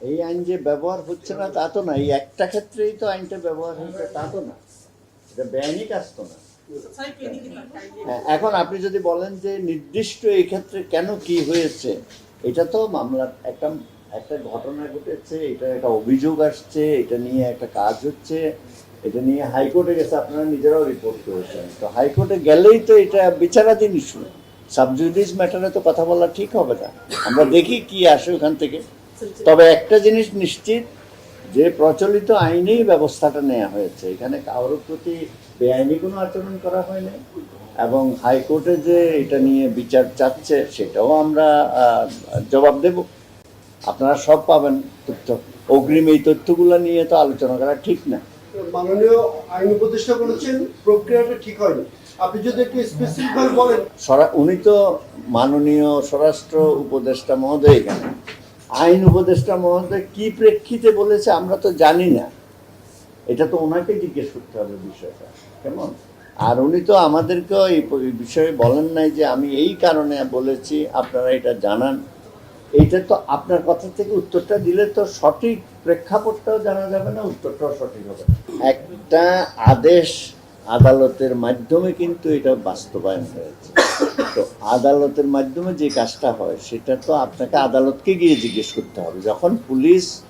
এই আইন যে ব্যবহার হচ্ছে না তা তো না। এই একটা ক্ষেত্রেই তো আইনটা ব্যবহার হচ্ছে তা তো না। এটা বেআইনি কাজ তো না। হ্যাঁ, এখন আপনি যদি বলেন যে নির্দিষ্ট এই ক্ষেত্রে কেন কি হয়েছে এটা তো মামলার একটা একটা ঘটনা ঘটেছে এটা একটা অভিযোগ আসছে এটা নিয়ে একটা কাজ হচ্ছে এটা নিয়ে হাইকোর্টে গেছে আপনারা নিজেরাও রিপোর্ট করেছেন। তো হাইকোর্টে গেলেই তো এটা বিচারাধীন ইস্যু সাবজুডিস ম্যাটারে তো কথা বলা ঠিক হবে না। আমরা দেখি কি আসে ওখান থেকে। তবে একটা জিনিস নিশ্চিত যে প্রচলিত আইনেই ব্যবস্থাটা নেওয়া হয়েছে। এখানে কারোর প্রতি বেআইনি কোনো আচরণ করা হয়নি এবং হাইকোর্টে যে এটা নিয়ে বিচার চাচ্ছে সেটাও আমরা জবাব দেব। আপনারা সব পাবেন তথ্য। অগ্রিম এই তথ্যগুলো নিয়ে তো আলোচনা করা ঠিক না। মাননীয় আইন উপদেষ্টা বলেছেন প্রক্রিয়াটা ঠিক হয়নি। আপনি যদি একটু স্পেসিফিক বলেন। উনি তো মাননীয় স্বরাষ্ট্র উপদেষ্টা মহোদয় এখানে। আইন উপদেষ্টা মহোদয় কি প্রেক্ষিতে বলেছে আমরা তো জানি না। এটা তো ওনাকে জিজ্ঞেস করতে হবে বিষয়টা, কেমন? আর উনি তো আমাদেরকেও এই বিষয়ে বলেন নাই যে আমি এই কারণে বলেছি, আপনারা এটা জানান। এইটা তো আপনার কথা থেকে উত্তরটা দিলে তো সঠিক প্রেক্ষাপটটাও জানা যাবে না, উত্তরটাও সঠিক হবে একটা আদেশ আদালতের মাধ্যমে কিন্তু এটা বাস্তবায়ন হয়েছে। তো আদালতের মাধ্যমে যে কাজটা হয়, সেটা তো আপনাকে আদালতকে গিয়ে জিজ্ঞেস করতে হবে। যখন পুলিশ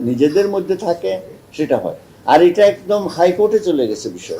নিজেদের মধ্যে থাকে, সেটা হয়। আর এটা একদম হাইকোর্টে চলে গেছে বিষয়